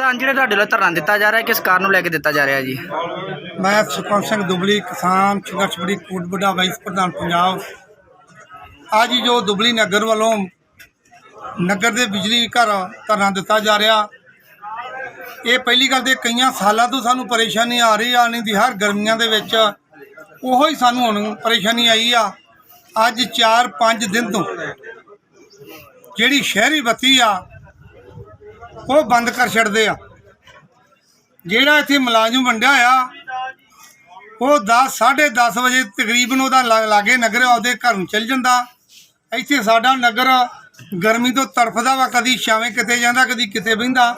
ਪ੍ਰਧਾਨ ਜਿਹੜੇ ਤੁਹਾਡੇ ਵੱਲੋਂ ਧਰਨਾ ਦਿੱਤਾ ਜਾ ਰਿਹਾ, ਕਿਸ ਕਾਰਨ ਨੂੰ ਲੈ ਕੇ ਦਿੱਤਾ ਜਾ ਰਿਹਾ ਜੀ? ਮੈਂ ਸੁਖਵੰਤ ਸਿੰਘ ਦੁਬਲੀ, ਕਿਸਾਨ, ਸੰਘਰਸ਼ ਕੋਟਬੁੱਢਾ ਵਾਈਸ ਪ੍ਰਧਾਨ ਪੰਜਾਬ। ਅੱਜ ਜੋ ਦੁਬਲੀ ਨਗਰ ਵੱਲੋਂ ਨਗਰ ਦੇ ਬਿਜਲੀ ਘਰ ਧਰਨਾ ਦਿੱਤਾ ਜਾ ਰਿਹਾ, ਇਹ ਪਹਿਲੀ ਗੱਲ ਤੇ ਕਈਆਂ ਸਾਲਾਂ ਤੋਂ ਸਾਨੂੰ ਪਰੇਸ਼ਾਨੀ ਆ ਰਹੀ ਆ, ਨਹੀਂ ਦੀ ਹਰ ਗਰਮੀਆਂ ਦੇ ਵਿੱਚ ਉਹੋ ਹੀ ਸਾਨੂੰ ਹੁਣ ਪਰੇਸ਼ਾਨੀ ਆਈ ਆ। ਅੱਜ 4-5 ਦਿਨ ਤੋਂ ਜਿਹੜੀ ਸ਼ਹਿਰੀ ਬੱਤੀ ਆ ਉਹ ਬੰਦ ਕਰ ਛੱਡਦੇ ਆ। ਜਿਹੜਾ ਇੱਥੇ ਮੁਲਾਜ਼ਮ ਵੰਡਿਆ ਆ ਉਹ 10 10:30 ਵਜੇ ਤਕਰੀਬਨ ਉਹਦਾ ਲਾ- ਲਾਗੇ ਨਗਰ ਉਹਦੇ ਘਰ ਨੂੰ ਚਲ ਜਾਂਦਾ। ਇੱਥੇ ਸਾਡਾ ਨਗਰ ਗਰਮੀ ਤੋਂ ਤੜਫਦਾ ਵਾ, ਕਦੀ ਛਾਵੇਂ ਕਿਤੇ ਜਾਂਦਾ, ਕਦੀ ਕਿਤੇ ਬਹਿੰਦਾ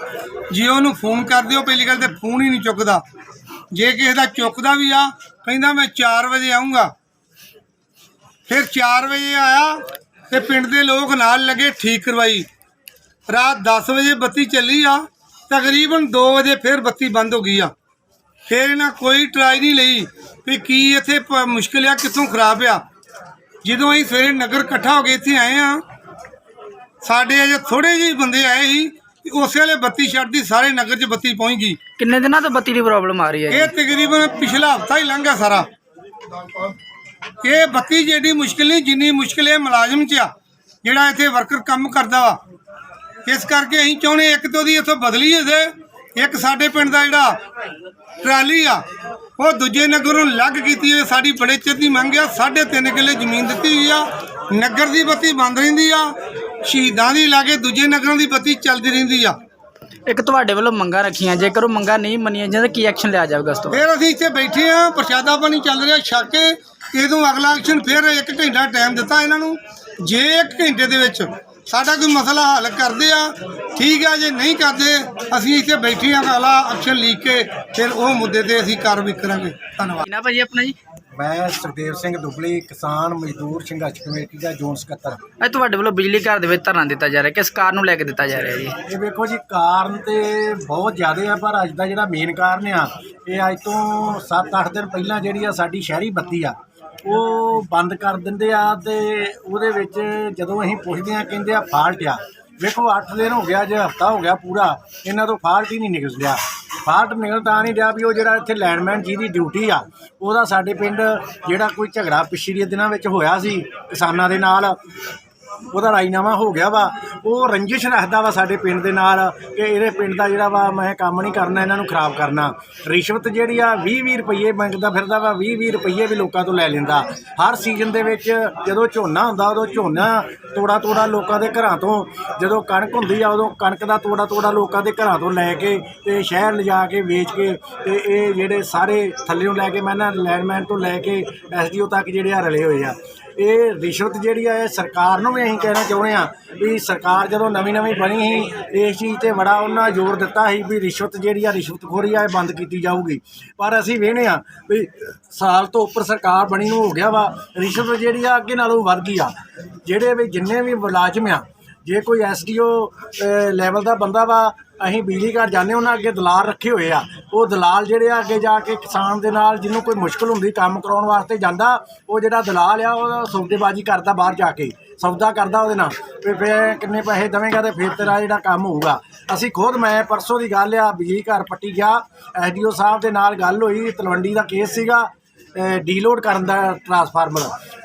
ਜੇ ਉਹਨੂੰ ਫੋਨ ਕਰ ਦਿਓ, ਪਹਿਲੀ ਗੱਲ ਤੇ ਫੋਨ ਹੀ ਨਹੀਂ ਚੁੱਕਦਾ। ਜੇ ਕਿਸੇ ਦਾ ਚੁੱਕਦਾ ਵੀ ਆ, ਕਹਿੰਦਾ ਮੈਂ 4 ਵਜੇ ਆਉਂਗਾ ਫਿਰ 4 ਵਜੇ ਆਇਆ ਤੇ ਪਿੰਡ ਦੇ ਲੋਕ ਨਾਲ ਲੱਗੇ ਠੀਕ ਕਰਵਾਈ। ਰਾਤ 10 ਵਜੇ ਬੱਤੀ ਚੱਲੀ ਆ ਤਕਰੀਬਨ 2 ਵਜੇ ਫਿਰ ਬੱਤੀ ਬੰਦ ਹੋ ਗਈ ਆ। ਫਿਰ ਇਹਨਾਂ ਕੋਈ ਟਰਾਈ ਨਹੀਂ ਲਈ ਵੀ ਕੀ ਇੱਥੇ ਮੁਸ਼ਕਿਲ ਆ ਕਿੱਥੋਂ ਖਰਾਬ ਆ। ਜਦੋਂ ਅਸੀਂ ਸਵੇਰੇ ਨਗਰ ਇਕੱਠਾ ਹੋ ਕੇ ਇੱਥੇ ਆਏ ਆ ਸਾਡੇ ਅਜੇ ਥੋੜੇ ਜਿਹੇ ਬੰਦੇ ਆਏ ਸੀ ਉਸੇ ਵੇਲੇ ਬੱਤੀ ਛੱਡਦੀ ਸਾਰੇ ਨਗਰ 'ਚ ਬੱਤੀ ਪਹੁੰਚ ਗਈ। ਕਿੰਨੇ ਦਿਨਾਂ ਤੋਂ ਬੱਤੀ ਦੀ ਪ੍ਰੋਬਲਮ ਆ ਰਹੀ ਹੈ ਇਹ ਤਕਰੀਬਨ ਪਿਛਲਾ ਹਫਤਾ ਹੀ ਲੰਘ ਸਾਰਾ। ਇਹ ਬੱਤੀ ਜਿਹੜੀ ਮੁਸ਼ਕਿਲ ਨਹੀਂ ਜਿੰਨੀ ਮੁਸ਼ਕਿਲ ਇਹ ਮੁਲਾਜ਼ਮ 'ਚ ਆ ਜਿਹੜਾ ਇੱਥੇ ਵਰਕਰ ਕੰਮ ਕਰਦਾ ਵਾ। ਇਸ ਕਰਕੇ ਅਸੀਂ ਚਾਹੁੰਦੇ ਇੱਕ ਤੋਂ ਦੀ ਇੱਥੋਂ ਬਦਲੀ ਹੋ ਜਾਏ ਇੱਕ ਸਾਡੇ ਪਿੰਡ ਦਾ ਜਿਹੜਾ ਟਰਾਲੀ ਆ ਉਹ ਦੂਜੇ ਨਗਰ ਨੂੰ ਲੱਗ ਕੀਤੀ ਹੋਈ ਸਾਡੀ ਬੜੇ ਚਿਰ ਦੀ ਮੰਗ ਆ ਸਾਢੇ ਤਿੰਨ ਕਿੱਲੇ ਜ਼ਮੀਨ ਦਿੱਤੀ ਹੋਈ ਆ ਨਗਰ ਦੀ ਬੱਤੀ ਬੰਦ ਰਹਿੰਦੀ ਆ ਸ਼ਹੀਦਾਂ ਦੀ ਲਾਗੇ ਦੂਜੇ ਨਗਰਾਂ ਦੀ ਬੱਤੀ ਚੱਲਦੀ ਰਹਿੰਦੀ ਆ। ਇੱਕ ਤੁਹਾਡੇ ਵੱਲੋਂ ਮੰਗਾਂ ਰੱਖੀਆਂ ਜੇਕਰ ਉਹ ਮੰਗਾਂ ਨਹੀਂ ਮੰਨੀਆਂ ਜਾਂਦੀਆਂ ਕੀ ਐਕਸ਼ਨ ਲਿਆ ਜਾਵੇਗਾ ਉਸ ਤੋਂ? ਫਿਰ ਅਸੀਂ ਇੱਥੇ ਬੈਠੇ ਆ ਪ੍ਰਸ਼ਾਦਾ ਪਾਣੀ ਚੱਲ ਰਿਹਾ ਛੱਕ ਕੇ ਇਹਦੋਂ ਅਗਲਾ ਐਕਸ਼ਨ ਫਿਰ ਇੱਕ ਘੰਟਾ ਟਾਈਮ ਦਿੱਤਾ ਇਹਨਾਂ ਨੂੰ। ਜੇ ਇੱਕ ਘੰਟੇ ਦੇ ਵਿੱਚ ਸਾਡਾ ਕੋਈ ਮਸਲਾ ਹੱਲ ਕਰਦੇ ਆ ਠੀਕ ਆ ਜੇ ਨਹੀਂ ਕਰਦੇ ਅਸੀਂ ਇੱਥੇ ਬੈਠੇ ਆ ਅਗਲਾ ਐਕਸ਼ਨ ਲਿਖ ਕੇ ਫਿਰ ਉਹ ਮੁੱਦੇ ਤੇ ਅਸੀਂ ਕਾਰਵਾਈ ਕਰਾਂਗੇ। ਧੰਨਵਾਦ। ਨਾ ਭਾਜੀ ਆਪਣਾ ਜੀ? ਮੈਂ ਸੁਖਦੇਵ ਸਿੰਘ ਦੁਬਲੀ ਕਿਸਾਨ ਮਜ਼ਦੂਰ ਸੰਘਰਸ਼ ਕਮੇਟੀ ਦਾ ਜ਼ੋਨ ਸਕੱਤਰ। ਅੱਜ ਤੁਹਾਡੇ ਵੱਲੋਂ ਬਿਜਲੀ ਘਰ ਦੇ ਵਿੱਚ ਧਰਨਾ ਦਿੱਤਾ ਜਾ ਰਿਹਾ ਕਿਸ ਕਾਰਨ ਨੂੰ ਲੈ ਕੇ ਦਿੱਤਾ ਜਾ ਰਿਹਾ ਜੀ? ਇਹ ਵੇਖੋ ਜੀ ਕਾਰਨ ਤੇ ਬਹੁਤ ਜ਼ਿਆਦੇ ਆ ਪਰ ਅੱਜ ਦਾ ਜਿਹੜਾ ਮੇਨ ਕਾਰਨ ਆ ਇਹ ਅੱਜ ਤੋਂ 7-8 ਦਿਨ ਪਹਿਲਾਂ ਜਿਹੜੀ ਆ ਸਾਡੀ ਸ਼ਹਿਰੀ ਬੱਤੀ ਆ ਉਹ ਬੰਦ ਕਰ ਦਿੰਦੇ ਆ ਤੇ ਉਹਦੇ ਵਿੱਚ ਜਦੋਂ ਅਸੀਂ ਪੁੱਛਦੇ ਆ ਕਹਿੰਦੇ ਆ ਫਾਲਟ ਆ। ਵੇਖੋ 8 ਦਿਨ ਹੋ ਗਿਆ, ਜੇ ਹਫਤਾ ਹੋ ਗਿਆ ਪੂਰਾ, ਇਹਨਾਂ ਤੋਂ ਫਾਲਟ ਹੀ ਨਹੀਂ ਨਿਕਲ ਰਿਹਾ ਫਾਲਟ ਨਿਕਲ ਤਾਂ ਨਹੀਂ ਰਿਹਾ ਵੀ ਉਹ ਜਿਹੜਾ ਇੱਥੇ ਲੈਂਡਮੈਨ ਜਿਹਦੀ ਡਿਊਟੀ ਆ, ਉਹਦਾ ਸਾਡੇ ਪਿੰਡ ਜਿਹੜਾ ਕੋਈ ਝਗੜਾ ਪਿਛਲੇ ਦਿਨਾਂ ਵਿੱਚ ਹੋਇਆ ਸੀ ਕਿਸਾਨਾਂ ਦੇ ਨਾਲ ਉਹਦਾ ਰਾਜੀਨਾਮਾ ਹੋ ਗਿਆ ਵਾ। ਉਹ ਰੰਜਿਸ਼ ਰੱਖਦਾ ਵਾ ਸਾਡੇ ਪਿੰਡ ਦੇ ਨਾਲ ਕਿ ਇਹਦੇ ਪਿੰਡ ਦਾ ਜਿਹੜਾ ਵਾ ਮੈਂ ਕੰਮ ਨਹੀਂ ਕਰਨਾ, ਇਹਨਾਂ ਨੂੰ ਖਰਾਬ ਕਰਨਾ। ਰਿਸ਼ਵਤ ਜਿਹੜੀ ਆ 20-20 ਰੁਪਏ ਮੰਗਦਾ ਫਿਰਦਾ ਵਾ 20-20 ਰੁਪਏ ਵੀ ਲੋਕਾਂ ਤੋਂ ਲੈ ਲੈਂਦਾ। ਹਰ ਸੀਜ਼ਨ ਦੇ ਵਿੱਚ ਜਦੋਂ ਝੋਨਾ ਹੁੰਦਾ, ਉਦੋਂ ਝੋਨਾ ਤੋੜਾ ਤੋੜਾ ਲੋਕਾਂ ਦੇ ਘਰਾਂ ਤੋਂ। ਜਦੋਂ ਕਣਕ ਹੁੰਦੀ ਆ, ਉਦੋਂ ਕਣਕ ਦਾ ਤੋੜਾ ਤੋੜਾ ਲੋਕਾਂ ਦੇ ਘਰਾਂ ਤੋਂ ਲੈ ਕੇ ਤੇ ਸ਼ਹਿਰ ਲਿਜਾ ਕੇ ਵੇਚ ਕੇ ਤੇ ਇਹ ਜਿਹੜੇ ਸਾਰੇ ਥੱਲੇੋਂ ਲੈ ਕੇ ਮੈਂ ਨਾ ਲੈਂਡਮੈਨ ਤੋਂ ਲੈ ਕੇ ਐਸਡੀਓ ਤੱਕ ਜਿਹੜੇ ਆ ਰਲੇ ਹੋਏ ਆ। ਇਹ ਰਿਸ਼ਵਤ ਜਿਹੜੀ ਆ, ਇਹ ਸਰਕਾਰ ਨੂੰ ਵੀ ਅਸੀਂ ਕਹਿਣਾ ਚਾਹੁੰਦੇ ਆ ਵੀ ਸਰਕਾਰ ਜਦੋਂ ਨਵੀਂ ਨਵੀਂ ਬਣੀ ਸੀ, ਇਸ ਚੀਜ਼ ਤੇ ਬੜਾ ਉਹਨਾਂ ਜ਼ੋਰ ਦਿੱਤਾ ਸੀ ਵੀ ਰਿਸ਼ਵਤ ਜਿਹੜੀ ਆ, ਰਿਸ਼ਵਤਖੋਰੀ ਆ, ਇਹ ਬੰਦ ਕੀਤੀ ਜਾਊਗੀ। ਪਰ ਅਸੀਂ ਵੇਖਦੇ ਆ ਵੀ ਸਾਲ ਤੋਂ ਉੱਪਰ ਸਰਕਾਰ ਬਣੀ ਨੂੰ ਹੋ ਗਿਆ ਵਾ, ਰਿਸ਼ਵਤ ਜਿਹੜੀ ਆ, ਅੱਗੇ ਨਾਲੋਂ ਵੱਧ ਗਈ ਆ। ਜਿਹੜੇ ਵੀ ਜਿੰਨੇ ਵੀ ਮੁਲਾਜ਼ਮ ਆ, ਜੇ ਕੋਈ ਐਸਡੀਓ ਲੈਵਲ ਦਾ ਬੰਦਾ ਵਾ ਅਸੀਂ ਬਿਜਲੀ ਘਰ ਜਾਂਦੇ ਉਹਨਾਂ ਅੱਗੇ ਦਲਾਲ ਰੱਖੇ ਹੋਏ ਆ। ਉਹ ਦਲਾਲ ਜਿਹੜੇ ਆ, ਅੱਗੇ ਜਾ ਕੇ ਕਿਸਾਨ ਦੇ ਨਾਲ ਜਿਹਨੂੰ ਕੋਈ ਮੁਸ਼ਕਲ ਹੁੰਦੀ, ਕੰਮ ਕਰਾਉਣ ਵਾਸਤੇ ਜਾਂਦਾ, ਉਹ ਜਿਹੜਾ ਦਲਾਲ ਆ ਉਹ ਸੌਦੇਬਾਜ਼ੀ ਕਰਦਾ ਬਾਹਰ ਜਾ ਕੇ, ਸੌਦਾ ਕਰਦਾ ਉਹਦੇ ਨਾਲ। ਵੀ ਫਿਰ ਕਿੰਨੇ ਪੈਸੇ ਦੇਵੇਂਗਾ ਤੇ ਫਿਰ ਤੇਰਾ ਜਿਹੜਾ ਕੰਮ ਹੋਊਗਾ। ਅਸੀਂ ਖੁਦ, ਮੈਂ ਪਰਸੋਂ ਦੀ ਗੱਲ ਆ, ਬਿਜਲੀ ਘਰ ਪੱਟੀ ਗਿਆ। ਐਸਡੀਓ ਸਾਹਿਬ ਦੇ ਨਾਲ ਗੱਲ ਹੋਈ, ਤਲਵੰਡੀ ਦਾ ਕੇਸ ਸੀਗਾ ਡੀਲੋਡ ਕਰਨ ਦਾ ਟਰਾਂਸਫਾਰਮਰ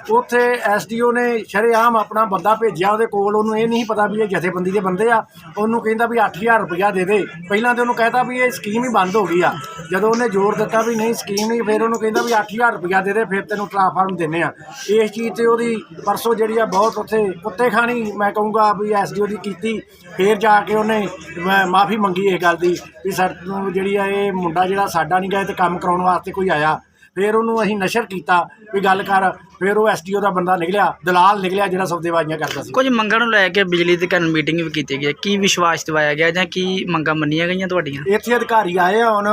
ਉੱਥੇ ਐਸਡੀਓ ਨੇ ਸ਼ਰੇਆਮ ਆਪਣਾ ਬੰਦਾ ਭੇਜਿਆ ਉਹਦੇ ਕੋਲ, ਉਹਨੂੰ ਇਹ ਨਹੀਂ ਪਤਾ ਵੀ ਇਹ ਜਥੇਬੰਦੀ ਦੇ ਬੰਦੇ ਆ। ਉਹਨੂੰ ਕਹਿੰਦਾ ਵੀ 8000 ਰੁਪਇਆ ਦੇ ਦੇ। ਪਹਿਲਾਂ ਤੇ ਉਹਨੂੰ ਕਹਿਤਾ ਵੀ ਇਹ ਸਕੀਮ ਹੀ ਬੰਦ ਹੋ ਗਈ ਆ। ਜਦੋਂ ਉਹਨੇ ਜ਼ੋਰ ਦਿੱਤਾ ਵੀ ਨਹੀਂ ਸਕੀਮ ਨਹੀਂ, ਫਿਰ ਉਹਨੂੰ ਕਹਿੰਦਾ ਵੀ 8000 ਰੁਪਇਆ ਦੇ ਦੇ, ਫਿਰ ਤੈਨੂੰ ਟਰਾਂਸਫਾਰਮ ਦਿੰਨੇ ਆ। ਇਸ ਚੀਜ਼ ਤੇ ਉਹਦੀ ਪਰਸੋਂ ਜਿਹੜੀ ਆ ਬਹੁਤ ਉੱਥੇ ਕੁੱਤੇ ਖਾਣੀ ਮੈਂ ਕਹੂੰਗਾ ਵੀ ਐਸਡੀਓ ਦੀ ਕੀਤੀ। ਫਿਰ ਜਾ ਕੇ ਉਹਨੇ ਮਾਫੀ ਮੰਗੀ ਇਸ ਗੱਲ ਦੀ ਵੀ ਸਰ, ਜਿਹੜੀ ਆ ਇਹ ਮੁੰਡਾ ਜਿਹੜਾ ਸਾਡਾ ਨਹੀਂ ਗਿਆ ਤੇ ਕੰਮ ਕਰਾਉਣ ਵਾਸਤੇ ਕੋਈ ਆਇਆ। ਫਿਰ ਉਹਨੂੰ ਅਸੀਂ ਨਸ਼ਰ ਕੀਤਾ ਵੀ ਗੱਲ ਕਰ ਫਿਰ ਉਹ ਐਸਟੀਓ ਦਾ ਬੰਦਾ ਨਿਕਲਿਆ ਦਲਾਲ ਨਿਕਲਿਆ ਜਿਹੜਾ ਸੌਦੇਬਾਜ਼ੀਆਂ ਕਰਦਾ ਸੀ। ਕੁਝ ਮੰਗਾਂ ਨੂੰ ਲੈ ਕੇ ਬਿਜਲੀ ਦੇ ਘਰ ਮੀਟਿੰਗ ਵੀ ਕੀਤੀ ਗਈ ਹੈ। ਕੀ ਵਿਸ਼ਵਾਸ ਦਿਵਾਇਆ ਗਿਆ ਜਾਂ ਕੀ ਮੰਗਾਂ ਮੰਨੀਆਂ ਗਈਆਂ ਤੁਹਾਡੀਆਂ? ਇੱਥੇ ਅਧਿਕਾਰੀ ਆਏ ਆ ਹੁਣ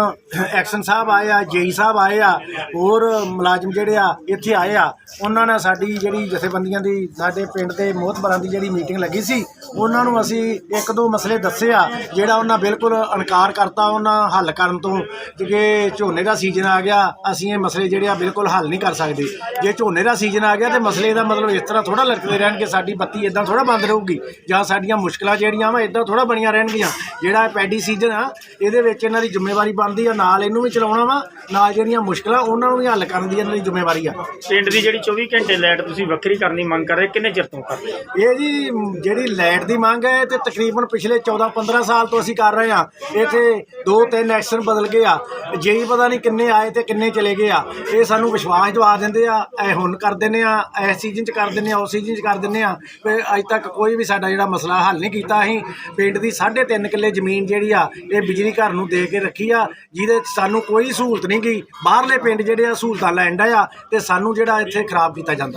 ਐਕਸ਼ਨ ਸਾਹਿਬ ਆਏ ਆ ਜੇਈ ਸਾਹਿਬ ਆਏ ਆ ਹੋਰ ਮੁਲਾਜ਼ਮ ਜਿਹੜੇ ਆ ਇੱਥੇ ਆਏ ਆ। ਉਹਨਾਂ ਨੇ ਸਾਡੀ ਜਿਹੜੀ ਜਥੇਬੰਦੀਆਂ ਦੀ ਸਾਡੇ ਪਿੰਡ ਦੇ ਮੋਹਤਬਰਾਂ ਦੀ ਜਿਹੜੀ ਮੀਟਿੰਗ ਲੱਗੀ ਸੀ ਉਹਨਾਂ ਨੂੰ ਅਸੀਂ ਇੱਕ ਦੋ ਮਸਲੇ ਦੱਸੇ ਆ ਜਿਹੜਾ ਉਹਨਾਂ ਬਿਲਕੁਲ ਇਨਕਾਰ ਕਰਤਾ ਉਹਨਾਂ ਹੱਲ ਕਰਨ ਤੋਂ ਕਿ ਝੋਨੇ ਦਾ ਸੀਜ਼ਨ ਆ ਗਿਆ ਅਸੀਂ ਇਹ ਮਸਲੇ ਜਿਹੜੇ ਆ ਬਿਲਕੁਲ ਹੱਲ ਨਹੀਂ ਕਰ ਸਕਦੇ। ਜੇ ਝੋਨੇ ਦਾ ਸੀਜ਼ਨ ਆ ਗਿਆ ਤੇ ਮਸਲੇ ਦਾ ਮਤਲਬ ਇਸ ਤਰ੍ਹਾਂ ਥੋੜਾ ਲਟਕਦੇ ਰਹਿਣਗੇ ਸਾਡੀ ਬੱਤੀ ਇਦਾਂ ਥੋੜਾ ਬੰਦ ਰਹੂਗੀ ਜਾਂ ਸਾਡੀਆਂ ਮੁਸ਼ਕਲਾਂ ਜਿਹੜੀਆਂ ਵਾ ਇਦਾਂ ਥੋੜਾ ਬਣੀਆਂ ਰਹਿਣਗੀਆਂ। ਜਿਹੜਾ ਪੈਡੀ ਸੀਜ਼ਨ ਆ ਇਹਦੇ ਵਿੱਚ ਇਹਨਾਂ ਦੀ ਜ਼ਿੰਮੇਵਾਰੀ ਬਣਦੀ ਆ ਨਾਲ ਇਹਨੂੰ ਵੀ ਚਲਾਉਣਾ ਵਾ ਨਾਲ ਜਿਹੜੀਆਂ ਮੁਸ਼ਕਲਾਂ ਉਹਨਾਂ ਨੂੰ ਵੀ ਹੱਲ ਕਰਨ ਦੀ ਇਹਨਾਂ ਦੀ ਜ਼ਿੰਮੇਵਾਰੀ ਆ। ਪਿੰਡ ਦੀ ਜਿਹੜੀ 24 ਘੰਟੇ ਲਾਈਟ ਤੁਸੀਂ ਵੱਖਰੀ ਕਰਨੀ ਮੰਗ ਕਰ ਰਹੇ ਕਿੰਨੇ ਚਿਰ ਤੋਂ ਕਰ ਰਹੇ? ਇਹ ਜੀ ਜਿਹੜੀ ਲਾਈਟ ਦੀ ਮੰਗ ਹੈ ਤੇ ਤਕਰੀਬਨ ਪਿਛਲੇ 14-15 ਸਾਲ ਤੋਂ ਅਸੀਂ ਕਰ ਰਹੇ ਆ। ਇੱਥੇ ਦੋ ਤਿੰਨ ਐਕਸ਼ਨ ਬਦਲ ਗਏ ਆ। ਜਿਹੀ ਪਤਾ ਨਹੀਂ ਕਿੰਨੇ ਆਏ ਤੇ ਕਿੰਨੇ ਚਲੇ ਗਏ ਆ। ਇਹ ਸਾਨੂੰ ਵਿਸ਼ਵਾਸ ਦਵਾ ਦਿੰਦੇ ਆ, ਇਹ ਹੁਣ ਕਰ ਦਿੰਦੇ ਆ ਇਸ ਸੀਜ਼ਨ 'ਚ ਕਰ ਦਿੰਦੇ ਆ ਉਸ ਸੀਜ਼ਨ 'ਚ ਕਰ ਦਿੰਦੇ ਆ। ਤੇ ਅੱਜ ਤੱਕ ਕੋਈ ਵੀ ਸਾਡਾ ਜਿਹੜਾ ਮਸਲਾ ਹੱਲ ਨਹੀਂ ਕੀਤਾ ਅਸੀਂ, ਪਿੰਡ ਦੀ 3.5 ਕਿੱਲੇ ਜ਼ਮੀਨ ਜਿਹੜੀ ਆ, ਇਹ ਬਿਜਲੀ ਘਰ ਨੂੰ ਦੇ ਕੇ ਰੱਖੀ ਆ, ਜਿਹਦੇ 'ਚ ਸਾਨੂੰ ਕੋਈ ਸਹੂਲਤ ਨਹੀਂ ਗਈ। ਬਾਹਰਲੇ ਪਿੰਡ ਜਿਹੜੇ ਆ, ਸਹੂਲਤਾਂ ਲੈਣ ਡਏ ਆ, ਤੇ ਸਾਨੂੰ ਜਿਹੜਾ ਇੱਥੇ ਖਰਾਬ ਕੀਤਾ ਜਾਂਦਾ।